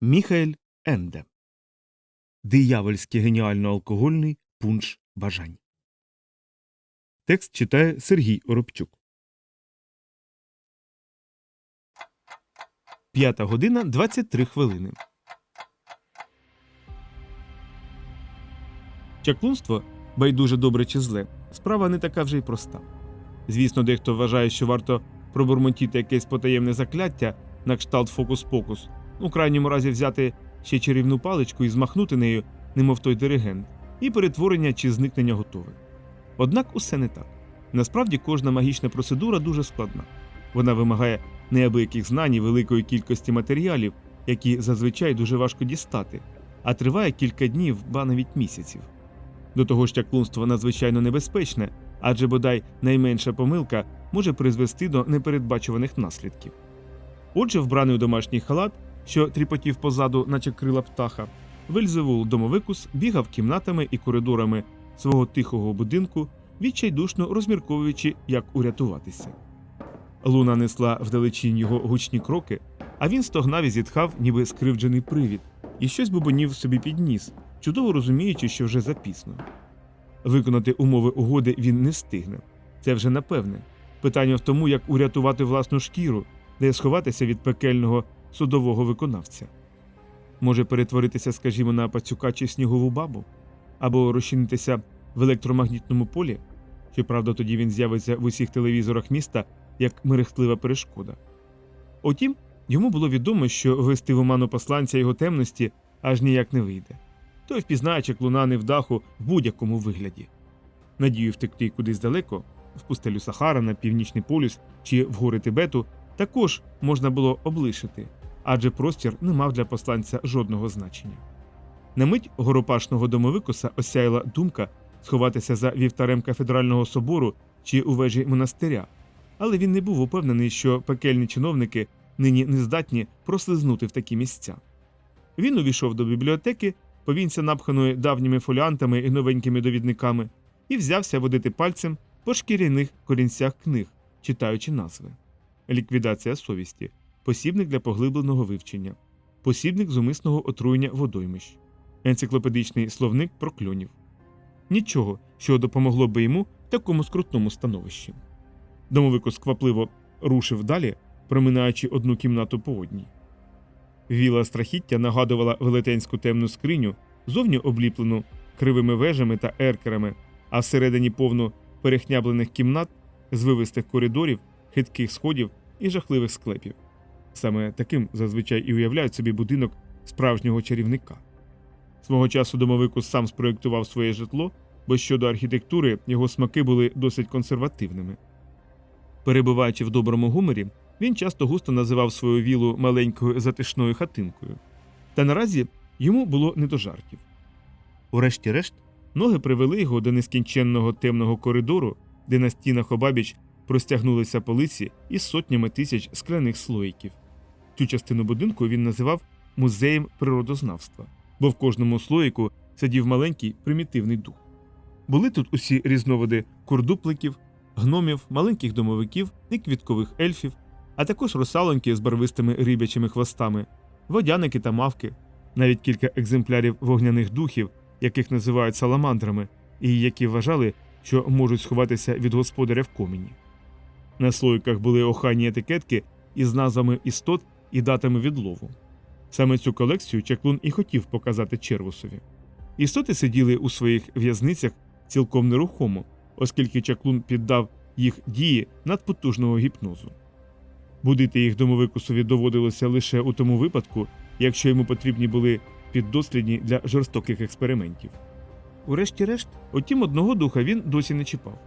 Міхаель Енде Диявольський геніально алкогольний пунш бажань. Текст читає Сергій Оробчук. П'ята година 23 хвилини. Чаклунство байдуже добре чи зле. Справа не така вже й проста. Звісно, дехто вважає, що варто пробурмотіти якесь потаємне закляття на кшталт фокус-покус, у крайньому разі взяти ще чарівну паличку і змахнути нею, немов той диригент, і перетворення чи зникнення готове. Однак усе не так. Насправді кожна магічна процедура дуже складна. Вона вимагає неабияких знань і великої кількості матеріалів, які зазвичай дуже важко дістати, а триває кілька днів, ба навіть місяців. До того ж, чаклунство надзвичайно небезпечне, адже бодай найменша помилка може призвести до непередбачуваних наслідків. Отже, вбраний у домашній халат, що тріпотів позаду, наче крила птаха, Вельзевул домовикус бігав кімнатами і коридорами свого тихого будинку, відчайдушно розмірковуючи, як урятуватися. Луна несла вдалечінь його гучні кроки, а він стогнав і зітхав, ніби скривджений привід, і щось бубонів собі підніс, чудово розуміючи, що вже запісно. Виконати умови угоди він не встигне. Це вже напевне. Питання в тому, як урятувати власну шкіру, де сховатися від пекельного судового виконавця. Може перетворитися, скажімо, на пацюка чи снігову бабу, або розчинитися в електромагнітному полі, щоправда, тоді він з'явиться в усіх телевізорах міста як мерехтлива перешкода. Утім, йому було відомо, що вести в оману посланця його темності аж ніяк не вийде. Той впізнає чеклуна не в даху в будь-якому вигляді. Надію втекти кудись далеко, в пустелю Сахара, на північний полюс чи в гори Тибету, також можна було облишити, адже простір не мав для посланця жодного значення. На мить горопашного домовикоса осяяла думка сховатися за вівтарем кафедрального собору чи у вежі монастиря, але він не був упевнений, що пекельні чиновники нині не здатні прослизнути в такі місця. Він увійшов до бібліотеки, повінця напханої давніми фоліантами і новенькими довідниками, і взявся водити пальцем по шкіряних корінцях книг, читаючи назви: ліквідація совісті, посібник для поглибленого вивчення, посібник зумисного отруєння водоймищ, енциклопедичний словник прокльонів. Нічого, що допомогло би йому в такому скрутному становищі. Домовико сквапливо рушив далі, проминаючи одну кімнату по одній. Віла страхіття нагадувала велетенську темну скриню, зовні обліплену кривими вежами та еркерами, а всередині повну перехняблених кімнат, звивистих коридорів, хитких сходів і жахливих склепів. Саме таким зазвичай і уявляють собі будинок справжнього чарівника. Свого часу домовикус сам спроєктував своє житло, бо щодо архітектури його смаки були досить консервативними. Перебуваючи в доброму гуморі, він часто густо називав свою вілу маленькою затишною хатинкою. Та наразі йому було не до жартів. Урешті-решт, ноги привели його до нескінченного темного коридору, де на стінах обабіч простягнулися полиці із сотнями тисяч скляних слоїків. Цю частину будинку він називав музеєм природознавства, бо в кожному слоїку сидів маленький примітивний дух. Були тут усі різновиди курдупликів, гномів, маленьких домовиків і квіткових ельфів, а також русалоньки з барвистими рибячими хвостами, водяники та мавки, навіть кілька екземплярів вогняних духів, яких називають саламандрами, і які вважали, що можуть сховатися від господаря в коміні. На слоїках були охайні етикетки із назвами істот і датами відлову. Саме цю колекцію чаклун і хотів показати Червусові. Істоти сиділи у своїх в'язницях цілком нерухомо, оскільки чаклун піддав їх дії надпотужного гіпнозу. Будити їх домовикусові доводилося лише у тому випадку, якщо йому потрібні були піддослідні для жорстоких експериментів. Урешті-решт, утім, одного духа він досі не чіпав.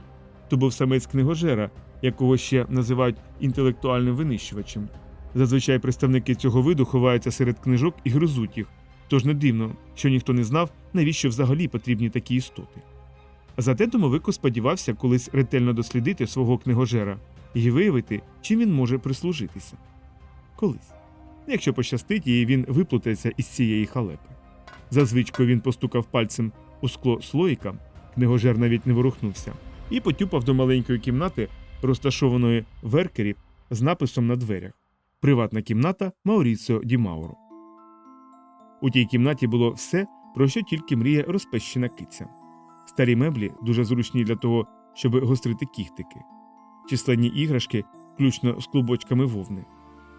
То був самець книгожера, якого ще називають інтелектуальним винищувачем. Зазвичай представники цього виду ховаються серед книжок і гризуть їх, тож не дивно, що ніхто не знав, навіщо взагалі потрібні такі істоти. Зате домовико сподівався колись ретельно дослідити свого книгожера і виявити, чим він може прислужитися. Колись. Якщо пощастить, і він виплутається із цієї халепи. За звичкою він постукав пальцем у скло слоїка, книгожер навіть не ворухнувся, і потюпав до маленької кімнати, розташованої в еркері з написом на дверях Приватна кімната Мауріціо Ді Мауро. У тій кімнаті було все, про що тільки мріє розпещена киця. Старі меблі дуже зручні для того, щоб гострити кіхтики, численні іграшки, включно з клубочками вовни.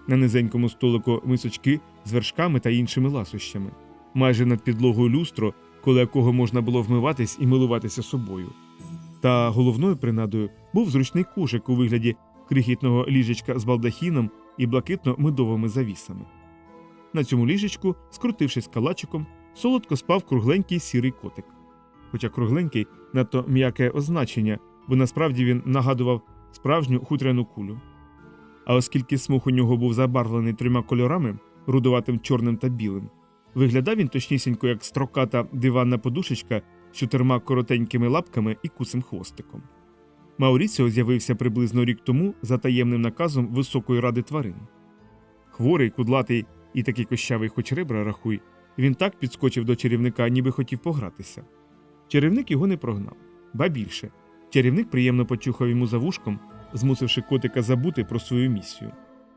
На низенькому столику мисочки з вершками та іншими ласощами, майже над підлогою люстро, коло якого можна було вмиватись і милуватися собою. Та головною принадою був зручний кошик у вигляді крихітного ліжечка з балдахіном і блакитно-медовими завісами. На цьому ліжечку, скрутившись калачиком, солодко спав кругленький сірий котик. Хоча кругленький надто м'яке означення, бо насправді він нагадував справжню хутряну кулю. А оскільки смуг у нього був забарвлений трьома кольорами рудуватим чорним та білим, виглядав він точнісінько як строката диванна подушечка з чотирма коротенькими лапками і кусим хвостиком. Мауріціо з'явився приблизно рік тому за таємним наказом Високої ради тварин. Хворий, кудлатий і такий кощавий, хоч ребра рахуй, він так підскочив до чарівника, ніби хотів погратися. Чарівник його не прогнав, ба більше. Чарівник приємно почухав йому за вушком, змусивши котика забути про свою місію.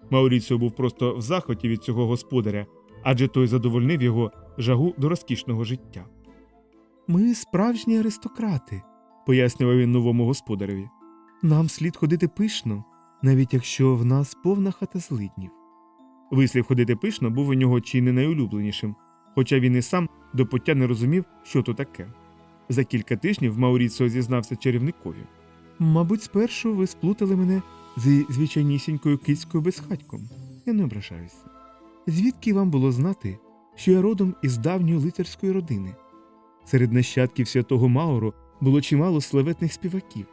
Мауріціо був просто в захваті від цього господаря, адже той задовольнив його жагу до розкішного життя. Ми справжні аристократи, пояснював він новому господареві. Нам слід ходити пишно, навіть якщо в нас повна хата злиднів. Вислів ходити пишно був у нього чи не найулюбленішим, хоча він і сам до пуття не розумів, що то таке. За кілька тижнів Мауріціо зізнався чарівникові. Мабуть, спершу ви сплутали мене зі звичайнісінькою кицькою безхатьком. Я не ображаюся. Звідки вам було знати, що я родом із давньої лицарської родини? Серед нащадків святого Мауру було чимало славетних співаків.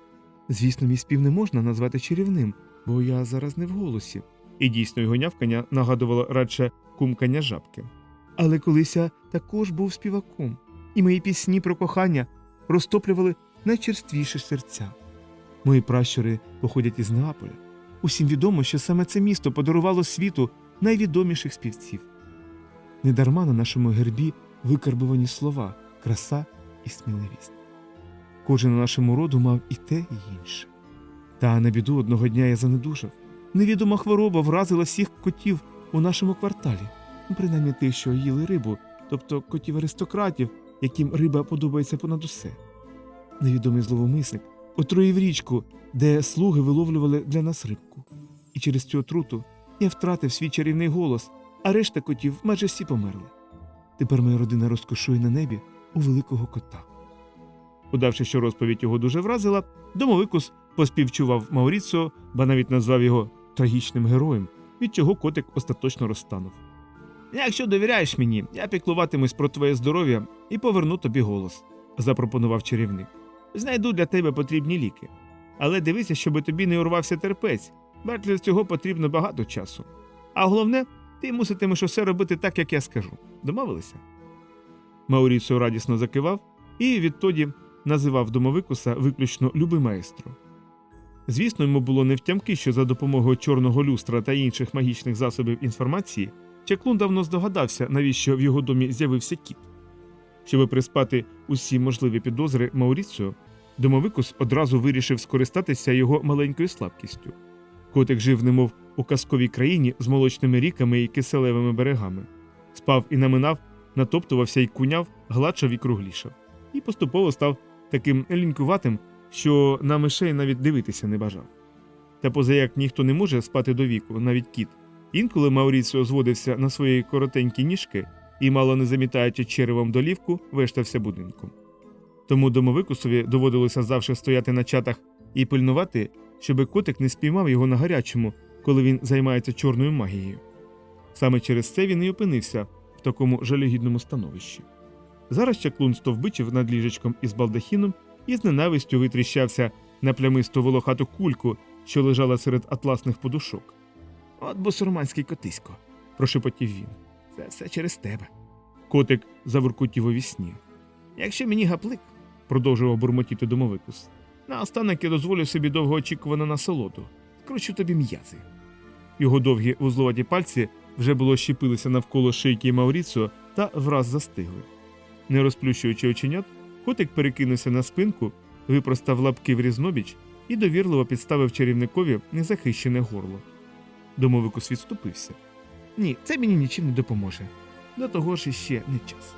Звісно, мій спів не можна назвати чарівним, бо я зараз не в голосі. І дійсно його нявкання нагадувало радше кумкання жабки. Але колись я також був співаком, і мої пісні про кохання розтоплювали найчерствіші серця. Мої пращури походять із Неаполя. Усім відомо, що саме це місто подарувало світу найвідоміших співців. Недарма на нашому гербі викарбувані слова, краса і сміливість. Кожен у нашому роду мав і те, і інше. Та на біду одного дня я занедужав. Невідома хвороба вразила всіх котів у нашому кварталі, принаймні тих, що їли рибу, тобто котів аристократів, яким риба подобається понад усе. Невідомий зловомисник отруїв річку, де слуги виловлювали для нас рибку. І через цю отруту я втратив свій чарівний голос, а решта котів майже всі померли. Тепер моя родина розкошує на небі у великого кота. Удавши, що розповідь його дуже вразила, домовикус поспівчував Мауріцо, ба навіть назвав його трагічним героєм, від чого котик остаточно розтанув. Якщо довіряєш мені, я піклуватимусь про твоє здоров'я і поверну тобі голос, запропонував чарівник. Знайду для тебе потрібні ліки. Але дивися, щоби тобі не урвався терпець, бо для цього потрібно багато часу. А головне, ти муситимеш усе робити так, як я скажу. Домовилися? Мауріцо радісно закивав і відтоді називав домовикуса виключно люби маестро. Звісно, йому було невтямки, що за допомогою чорного люстра та інших магічних засобів інформації Чаклун давно здогадався, навіщо в його домі з'явився кіт. Щоби приспати усі можливі підозри Мауріціо, домовикус одразу вирішив скористатися його маленькою слабкістю. Котик жив, немов у казковій країні з молочними ріками і киселевими берегами, спав і наминав, натоптувався і куняв, гладшав і круглішав, і поступово став таким лінькуватим, що на мишей навіть дивитися не бажав. Та позаяк ніхто не може спати до віку, навіть кіт. Інколи Мауріціо зводився на свої коротенькі ніжки і, мало не замітаючи черевом долівку, вештався будинком. Тому домовикусові доводилося завжди стояти на чатах і пильнувати, щоби котик не спіймав його на гарячому, коли він займається чорною магією. Саме через це він і опинився в такому жалюгідному становищі. Зараз чаклун стовбичив над ліжечком із балдахіном і з ненавистю витріщався на плямисту волохату кульку, що лежала серед атласних подушок. От босурманський котисько, прошепотів він. Це все через тебе. Котик завуркутів у вісні. Якщо мені гаплик, продовжував бурмотіти домовикус, наостанок я дозволю собі довгоочікувану насолоду, скручу тобі м'язи. Його довгі вузловаті пальці вже було щепилися навколо шийки Мауріцо та враз застигли. Не розплющуючи оченят, котик перекинувся на спинку, випростав лапки в різнобіч і довірливо підставив чарівникові незахищене горло. Домовикус відступився. Ні, це мені нічим не допоможе. до того ж іще не час.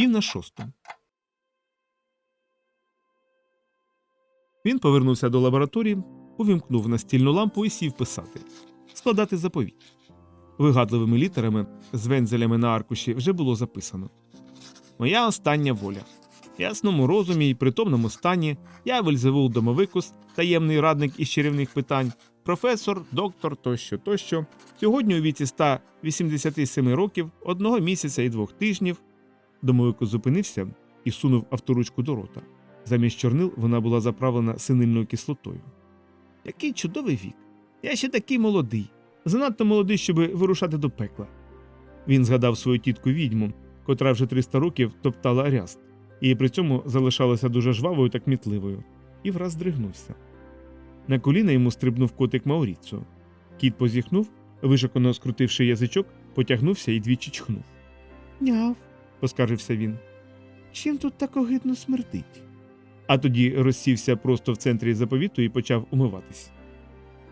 Пів на шосту. Він повернувся до лабораторії, увімкнув настільну лампу і сів писати, складати заповідь. Вигадливими літерами з вензелями на аркуші вже було записано: Моя остання воля. В ясному розумі і притомному стані я Вельзевул Домовикус, таємний радник із чарівних питань, професор, доктор тощо тощо. Сьогодні у віці 187 років, одного місяця і двох тижнів. Домовикус зупинився і сунув авторучку до рота. Замість чорнил вона була заправлена синильною кислотою. Який чудовий вік! Я ще такий молодий, занадто молодий, щоб вирушати до пекла. Він згадав свою тітку відьму, котра вже 300 років топтала ряст, і при цьому залишалася дуже жвавою та кмітливою, і враз здригнувся. На коліна йому стрибнув котик Мауріцо. Кіт позіхнув, вишикано скрутивши язичок, потягнувся і двічі чхнув. Няв, поскаржився він. Чим тут так огидно смердить? А тоді розсівся просто в центрі заповіту і почав умиватись.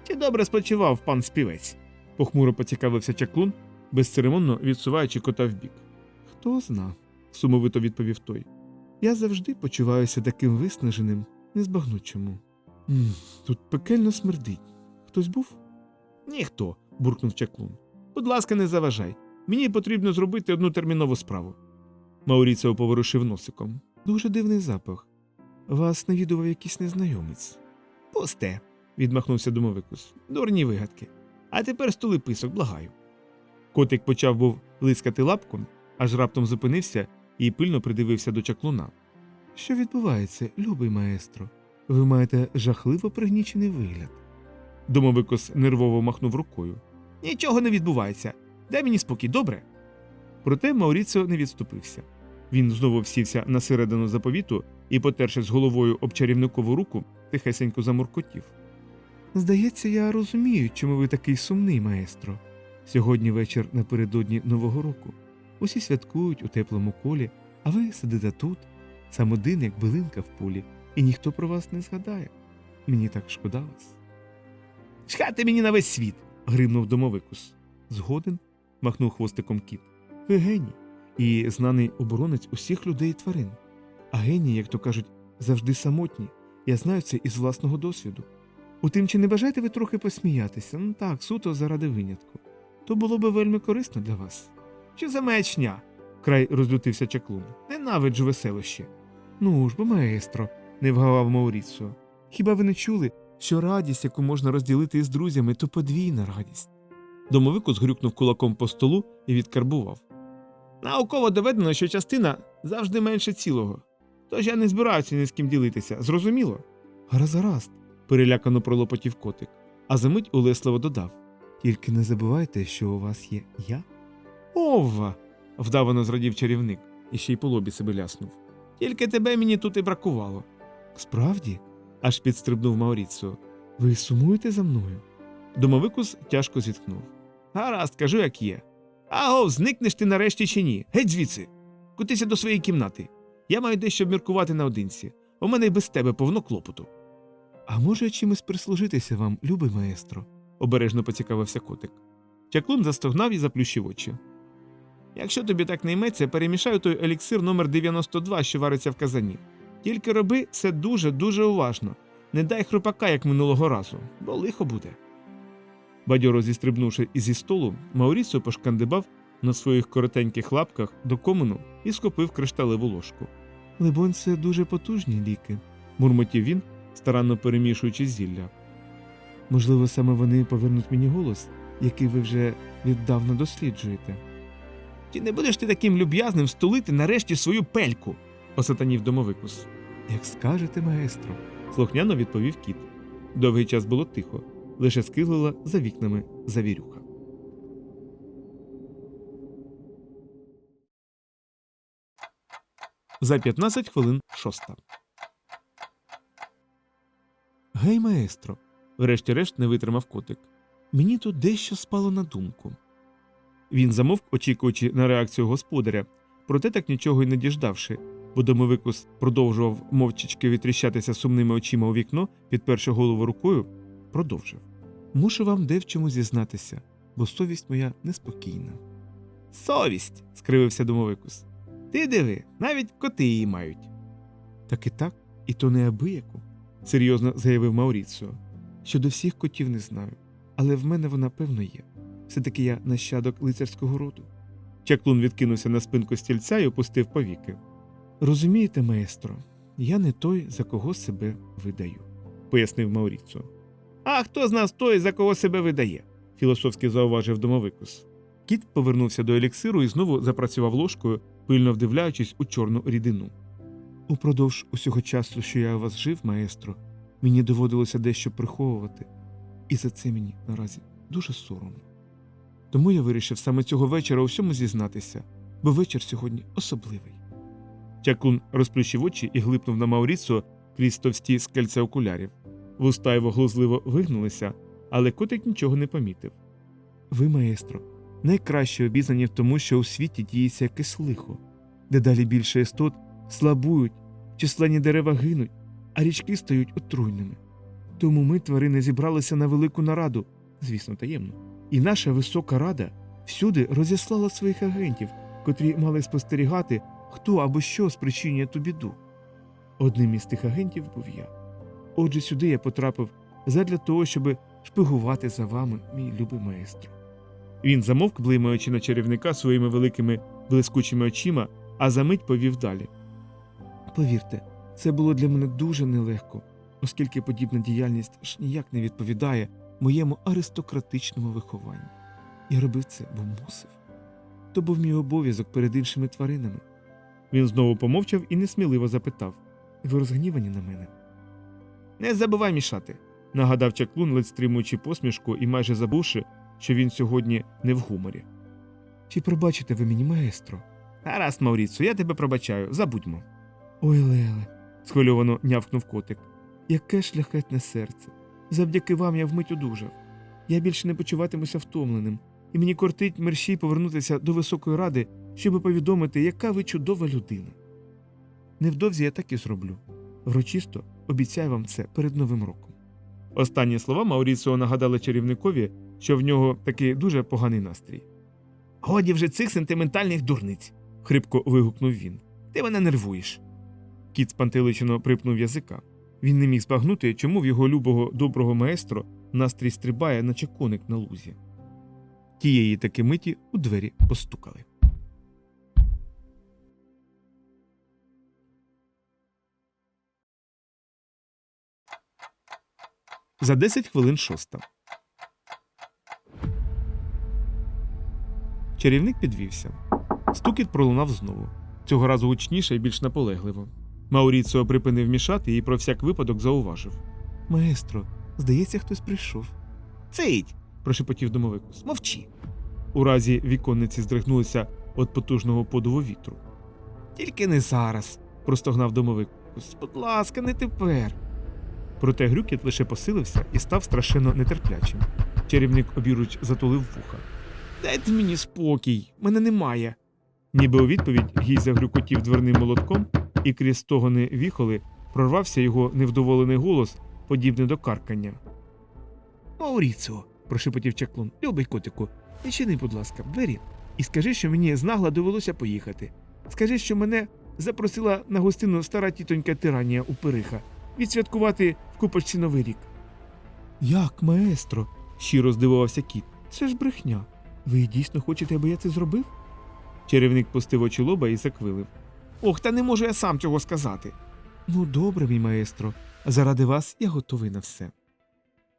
Чи добре спочивав пан співець? похмуро поцікавився чаклун, безцеремонно відсуваючи кота вбік. Хто зна, сумовито відповів той. Я завжди почуваюся таким виснаженим, не збагну м тут пекельно смердить. Хтось був? Ніхто, буркнув чаклун. Будь ласка, не заважай. Мені потрібно зробити одну термінову справу. Мауріцео поворушив носиком. Дуже дивний запах. Вас навідував якийсь незнайомець. Пусте, відмахнувся домовикус. Дурні вигадки. А тепер стули писок, благаю. Котик почав був лискати лапком, аж раптом зупинився і пильно придивився до чаклуна. Що відбувається, любий маестро? Ви маєте жахливо пригнічений вигляд. Домовикос нервово махнув рукою. Нічого не відбувається. Дай мені спокій, добре. Проте Мауріціо не відступився. Він знову всівся на середину заповіту і, потерши з головою об чарівникову руку, тихесенько замуркотів. Здається, я розумію, чому ви такий сумний, маестро. Сьогодні вечір напередодні Нового року. Усі святкують у теплому колі, а ви сидите тут, сам один, як билинка в полі, і ніхто про вас не згадає. Мені так шкода вас. Чхати мені на весь світ. гримнув домовикус. Згоден. махнув хвостиком кіт. Ви геній і знаний оборонець усіх людей і тварин. А генії, як то кажуть, завжди самотні. Я знаю це із власного досвіду. Утим, чи не бажаєте ви трохи посміятися? Ну так, суто заради винятку. То було би вельми корисно для вас. Що за маячня? край розлютився чаклун. Ненавиджу веселище. Ну ж бо, маестро, не вгавав Мауріцо. Хіба ви не чули, що радість, яку можна розділити із друзями, то подвійна радість. Домовику згрюкнув кулаком по столу і відкарбував. Науково доведено, що частина завжди менше цілого. Тож я не збираюся ні з ким ділитися, зрозуміло? Гаразд, гаразд, перелякано пролопотів котик, а за мить улесливо додав. Тільки не забувайте, що у вас є я. Ова. вдавано зрадів чарівник і ще й по лобі себе ляснув. Тільки тебе мені тут і бракувало. Справді? аж підстрибнув Мауріцо. Ви сумуєте за мною? Домовикус тяжко зітхнув. Гаразд, кажу, як є. Аго, зникнеш ти нарешті чи ні? Геть звідси. Кутися до своєї кімнати. Я маю дещо обміркувати наодинці. У мене й без тебе повно клопоту. А може чимось прислужитися вам, любий маестро? обережно поцікавився котик. Чаклун застогнав і заплющив очі. Якщо тобі так не йметься, перемішаю той еліксир номер 92, що вариться в казані. Тільки роби це дуже дуже уважно. Не дай хрупака, як минулого разу, бо лихо буде. Бадьоро зістрибнувши зі столу, Маурісо пошкандибав на своїх коротеньких лапках до комину і схопив кришталеву ложку. Либонь, це дуже потужні ліки, мурмотів він, старанно перемішуючи зілля. Можливо, саме вони повернуть мені голос, який ви вже віддавна досліджуєте. Чи не будеш ти таким люб'язним стулити нарешті свою пельку? осатанів домовикус. Як скажете, маестро, слухняно відповів кіт. Довгий час було тихо, лише скиглила за вікнами завірюха. За 15 хвилин шоста. Гей, маестро. Врешті-решт не витримав котик. Мені тут дещо спало на думку. Він замовк, очікуючи на реакцію господаря, проте так нічого й не діждавши, бо домовикус продовжував мовчачки витріщатися сумними очима у вікно, підперши голову рукою, продовжив. Мушу вам де в чому зізнатися, бо совість моя неспокійна. Совість. скривився домовикус. Ти диви, навіть коти її мають. Так і так, і то неабияку, серйозно заявив Мауріціо. Щодо всіх котів не знаю, але в мене вона певно є. Все таки я нащадок лицарського роду. Чаклун відкинувся на спинку стільця і опустив повіки. Розумієте, маестро, я не той, за кого себе видаю, пояснив Мауріцо. А хто з нас той, за кого себе видає? філософськи зауважив домовикус. Кіт повернувся до еліксиру і знову запрацював ложкою, пильно вдивляючись у чорну рідину. Упродовж усього часу, що я у вас жив, маестро, мені доводилося дещо приховувати, і за це мені наразі дуже соромно. Тому я вирішив саме цього вечора у всьому зізнатися, бо вечір сьогодні особливий. Чаклун розплющив очі і глипнув на Мауріцо крізь товсті скельця окулярів. Вуста його глузливо вигнулися, але котик нічого не помітив. Ви, маестро, найкраще обізнані в тому, що у світі діється якесь лихо, дедалі більше істот слабують, численні дерева гинуть, а річки стають отруйними. Тому ми, тварини, зібралися на велику нараду, звісно, таємно. І наша висока рада всюди розіслала своїх агентів, котрі мали спостерігати, хто або що спричинює ту біду. Одним із тих агентів був я. Отже, сюди я потрапив задля того, щоб шпигувати за вами, мій любий маестро. Він замовк, блимаючи на чарівника своїми великими блискучими очима, а за мить повів далі. Повірте, це було для мене дуже нелегко, оскільки подібна діяльність ж ніяк не відповідає моєму аристократичному вихованню. Я робив це, бо мусив. То був мій обов'язок перед іншими тваринами. Він знову помовчав і несміливо запитав Ви розгнівані на мене? Не забувай мішати, нагадав чаклун, ледь стримуючи посмішку і майже забувши, що він сьогодні не в гуморі. Чи пробачите ви мені, маестро? Гаразд, Мауріцу, я тебе пробачаю, забудьмо. Ой, Леле, схвильовано нявкнув котик. Яке шляхетне серце. Завдяки вам я вмить одужав. Я більше не почуватимуся втомленим, і мені кортить мерщій повернутися до Високої ради, щоб повідомити, яка ви чудова людина. Невдовзі я так і зроблю. Врочисто обіцяю вам це перед Новим роком. Останні слова Мауріціо нагадали чарівникові, що в нього такий дуже поганий настрій. Годі вже цих сентиментальних дурниць. хрипко вигукнув він. Ти мене нервуєш. Кіт спантеличено припнув язика. Він не міг збагнути, чому в його любого доброго маестро настрій стрибає, наче коник на лузі. Тієї таки миті у двері постукали. За 10 хвилин шоста. Чарівник підвівся. Стукіт пролунав знову. Цього разу гучніше і більш наполегливо. Мауріціо припинив мішати і про всяк випадок зауважив. Маестро, здається, хтось прийшов. Цить. прошепотів домовикус. Мовчи. У разі віконниці здригнулися від потужного подуву вітру. Тільки не зараз, простогнав домовикус. Будь ласка, не тепер. Проте грюкіт лише посилився і став страшенно нетерплячим. Чарівник обіруч затулив вуха. Дайте мені спокій, мене немає. Ніби у відповідь гій загрюкотів дверним молотком, і крізь стогони віхоли прорвався його невдоволений голос, подібний до каркання. Мауріціо, прошепотів чаклун, любий котику, відчини, будь ласка, двері, і скажи, що мені знагла довелося поїхати. Скажи, що мене запросила на гостину стара тітонька тиранія у Пириха відсвяткувати в купочці новий рік. Як, маестро? щиро здивувався кіт. Це ж брехня. Ви дійсно хочете, аби я це зробив? Чарівник пустив очі лоба і заквилив. Ох, та не можу я сам цього сказати. Ну, добре, мій маестро. Заради вас я готовий на все.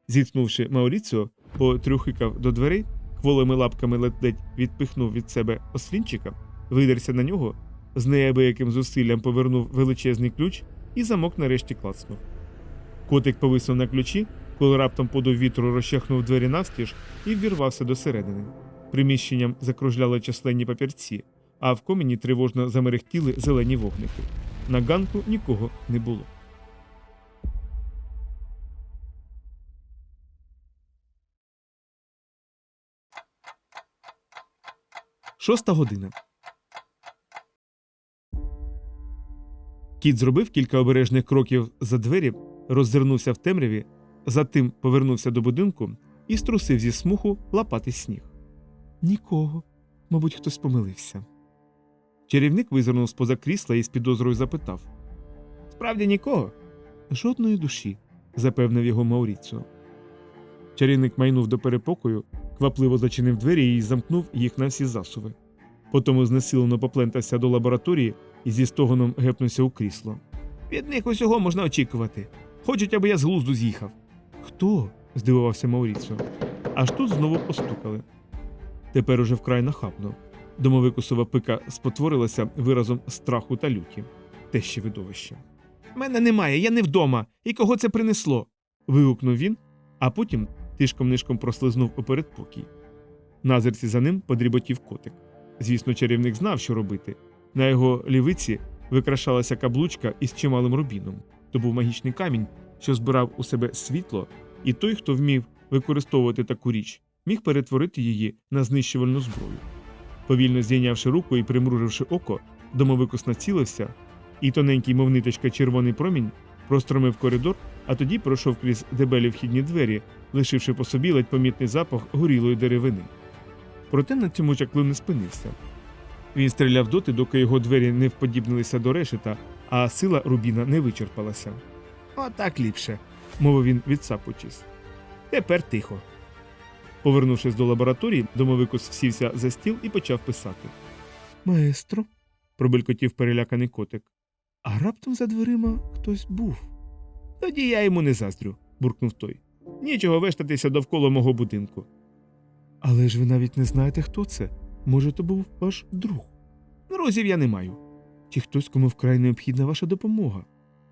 Зіткнувши Мауріціо, потрюхикав до дверей, хволими лапками ледь відпихнув від себе ослінчика, видерся на нього, з неабияким зусиллям повернув величезний ключ і замок нарешті клацнув. Котик повиснув на ключі, коли раптом подув вітру розчахнув двері навстіж і ввірвався до середини. Приміщенням закружляли численні папірці, а в коміні тривожно замерехтіли зелені вогники. На ганку нікого не було. Шоста година. Кіт зробив кілька обережних кроків за двері, роззирнувся в темряві, затим повернувся до будинку і струсив зі смуху лапати сніг. Нікого. Мабуть, хтось помилився. Чарівник визирнув з поза крісла і з підозрою запитав Справді нікого? Жодної душі, запевнив його Мауріціо. Чарівник майнув до перепокою, квапливо зачинив двері і замкнув їх на всі засуви. Потому знесилено поплентався до лабораторії і зі стогоном гепнувся у крісло. Від них усього можна очікувати. Хочуть, аби я з глузду з'їхав. Хто? здивувався Мауріціо. Аж тут знову постукали. Тепер уже вкрай нахабно. Домовикусова пика спотворилася виразом страху та люті. Те ще видовище. Мене немає, я не вдома. І кого це принесло? вигукнув він, а потім тишком нишком прослизнув у передпокій. На зерці за ним подріботів котик. Звісно, чарівник знав, що робити. На його лівиці викрашалася каблучка із чималим рубіном. То був магічний камінь, що збирав у себе світло, і той, хто вмів використовувати таку річ, міг перетворити її на знищувальну зброю. Повільно здійнявши руку і примруживши око, домовикус націлився, і тоненький, мов ниточка червоний промінь простромив коридор, а тоді пройшов крізь дебелі вхідні двері, лишивши по собі ледь помітний запах горілої деревини. Проте на цьому чаклун не спинився. Він стріляв доти, доки його двері не вподібнилися до решета, а сила рубіна не вичерпалася. Отак ліпше, мовив він, відсапуючись. Тепер тихо. Повернувшись до лабораторії, домовикус сівся за стіл і почав писати. Маестро, пробелькотів переляканий котик. А раптом за дверима хтось був. Тоді я йому не заздрю, буркнув той. Нічого вештатися довкола мого будинку. Але ж ви навіть не знаєте, хто це. Може, то був ваш друг. Нарозів я не маю. Чи хтось, кому вкрай необхідна ваша допомога?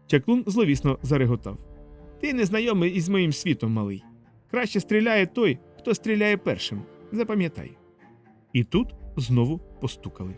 Чаклун зловісно зареготав. Ти не знайомий із моїм світом, малий. Краще стріляє той, хто стріляє першим. Запам'ятай. І тут знову постукали.